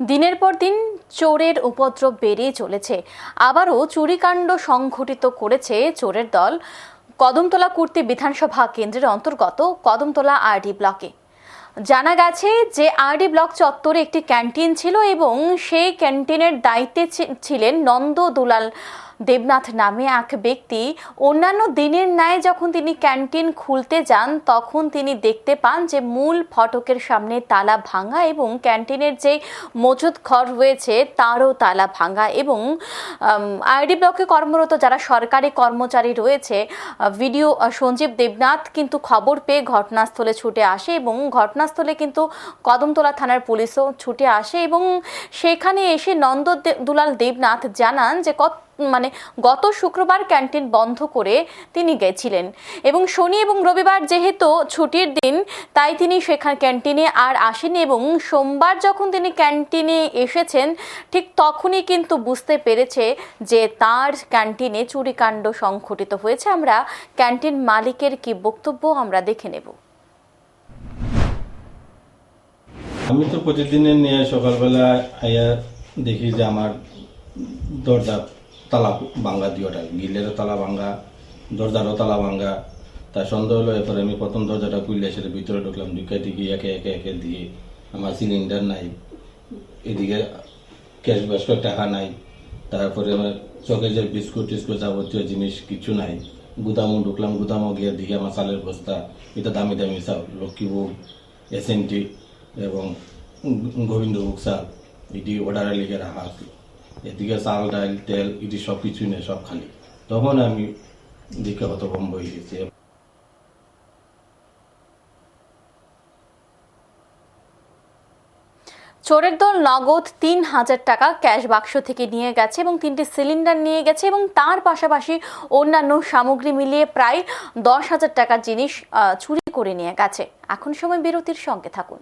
দিনের পর দিন চোরের উপদ্রব বেড়েই চলেছে। আবারও চুরিকাণ্ড সংঘটিত করেছে চোরের দল। কদমতলা কুর্তি বিধানসভা কেন্দ্রের অন্তর্গত কদমতলা আরডি ব্লকে। জানা গেছে যে আরডি ব্লক চত্বরে একটি ক্যান্টিন ছিল এবং সেই ক্যান্টিনের দায়িত্বে ছিলেন নন্দ দুলাল দেবনাথ নামে এক ব্যক্তি অন্যান্য দিনের ন্যায় যখন তিনি ক্যান্টিন খুলতে যান, তখন তিনি দেখতে পান যে মূল ফটকের সামনে তালা ভাঙা এবং ক্যান্টিনের যে মজুদ ঘর রয়েছে, তারও তালা ভাঙা এবং আইডি ব্লকে কর্মরত যারা সরকারি কর্মচারী রয়েছে ভিডিও সঞ্জীব দেবনাথ কিন্তু খবর পেয়ে ঘটনাস্থলে ছুটে আসে এবং ঘটনাস্থলে কিন্তু কদমতলা থানার পুলিশও ছুটে আসে এবং সেখানে এসে নন্দ দুলাল দেবনাথ জানান যে কত মানে গত শুক্রবার ক্যান্টিন বন্ধ করে তিনি গেছিলেন। এবং শনি এবং রবিবার যেহেতু ছুটির দিন, তাই তিনি সেখানে ক্যান্টিনে আর আসেনি এবং সোমবার যখন তিনি ক্যান্টিনে এসেছেন, ঠিক তখনই কিন্তু বুঝতে পেরেছে যে তার ক্যান্টিনে চুরিকাণ্ড সংঘটিত হয়েছে। আমরা ক্যান্টিন মালিকের কি বক্তব্য আমরা দেখে নেব। আমি তো প্রতিদিনের নিয়ে সকালবেলা আইয়া দেখি যে আমার দরজা তালা ভাঙ্গা দিওটা গিলেরও তালা ভাঙ্গা, দরজারও তালা ভাঙ্গা। তার সন্দেহ হলো এরপরে আমি প্রথম দরজাটা খুললে সেটা ভিতরে ঢুকলাম, ঢুকে দেখি একে একে একে দিয়ে আমার সিলিন্ডার নাই। এদিকে ক্যাশ বাস্ক টাকা নাই। তারপরে আমার চকে যে বিস্কুট টিস্কুট যাবতীয় জিনিস কিছু নাই। গুদামও ঢুকলাম, গুদামও গিয়ে দেখি আমার চালের বস্তা, এটা দামি দামি চাল লক্ষ্মীভোগ এস এবং গোবিন্দভোগ চাল, এটি অর্ডারে লিখে রাখা আছে। এদিকে চাল ডাল তেল এটি সব কিছু নেই, সব খালি। তখন আমি দেখে হতভম্ব হয়ে গেছি। চোরের দল নগদ তিন হাজার টাকা ক্যাশ বাক্স থেকে নিয়ে গেছে এবং তিনটি সিলিন্ডার নিয়ে গেছে এবং তার পাশাপাশি অন্যান্য সামগ্রী মিলিয়ে প্রায় দশ হাজার টাকার জিনিস চুরি করে নিয়ে গেছে। এখন সময় বিরতির সঙ্গে থাকুন।